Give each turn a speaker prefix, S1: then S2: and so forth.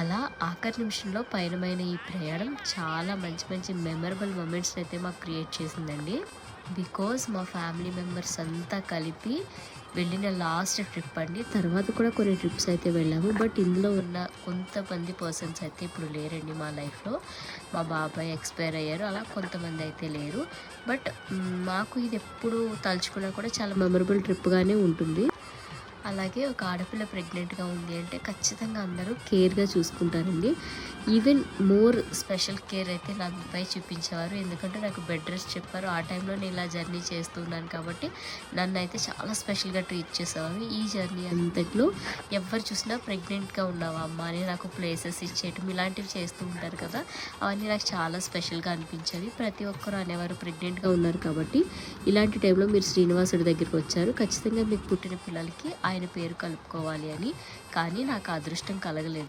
S1: అలా ఆఖరి నిమిషంలో పయనమైన ఈ ప్రయాణం చాలా మంచి మంచి మెమరబుల్ మూమెంట్స్ అయితే మాకు క్రియేట్ చేసిందండి. బికాజ్ మా ఫ్యామిలీ మెంబర్స్ అంతా కలిపి వెళ్ళిన లాస్ట్ ట్రిప్ అండి. తర్వాత కూడా కొన్ని ట్రిప్స్ అయితే వెళ్ళాము. బట్ ఇందులో ఉన్న కొంతమంది పర్సన్స్ అయితే ఇప్పుడు లేరండి మా లైఫ్లో మా బాబాయ్ ఎక్స్పైర్ అయ్యారు. అలా కొంతమంది అయితే లేరు. బట్ మాకు ఇది ఎప్పుడు తలుచుకున్నా కూడా చాలా మెమరబుల్ ట్రిప్గానే ఉంటుంది. అలాగే ఒక ఆడపిల్ల ప్రెగ్నెంట్గా ఉంది అంటే ఖచ్చితంగా అందరూ కేర్గా చూసుకుంటారండి. ఈవెన్ మోర్ స్పెషల్ కేర్ అయితే నాపై చూపించేవారు. ఎందుకంటే నాకు బెడ్ రెస్ట్ చెప్పారు. ఆ టైంలో నేను ఇలా జర్నీ చేస్తున్నాను కాబట్టి నన్ను అయితే చాలా స్పెషల్గా ట్రీట్ చేసేవారు. ఈ జర్నీ అంతట్లో ఎవరు చూసినా ప్రెగ్నెంట్గా ఉన్నావా అమ్మ అని నాకు ప్లేసెస్ ఇచ్చేయటం ఇలాంటివి చేస్తూ ఉంటారు కదా అవన్నీ నాకు చాలా స్పెషల్గా అనిపించేవి. ప్రతి ఒక్కరు అనేవారు ప్రెగ్నెంట్గా ఉన్నారు కాబట్టి ఇలాంటి టైంలో మీరు శ్రీనివాసుడి దగ్గరికి వచ్చారు. ఖచ్చితంగా మీకు పుట్టిన పిల్లలకి ఆయన పేరు కలుపుకోవాలి అని. కానీ నాకు అదృష్టం కలగలేదు.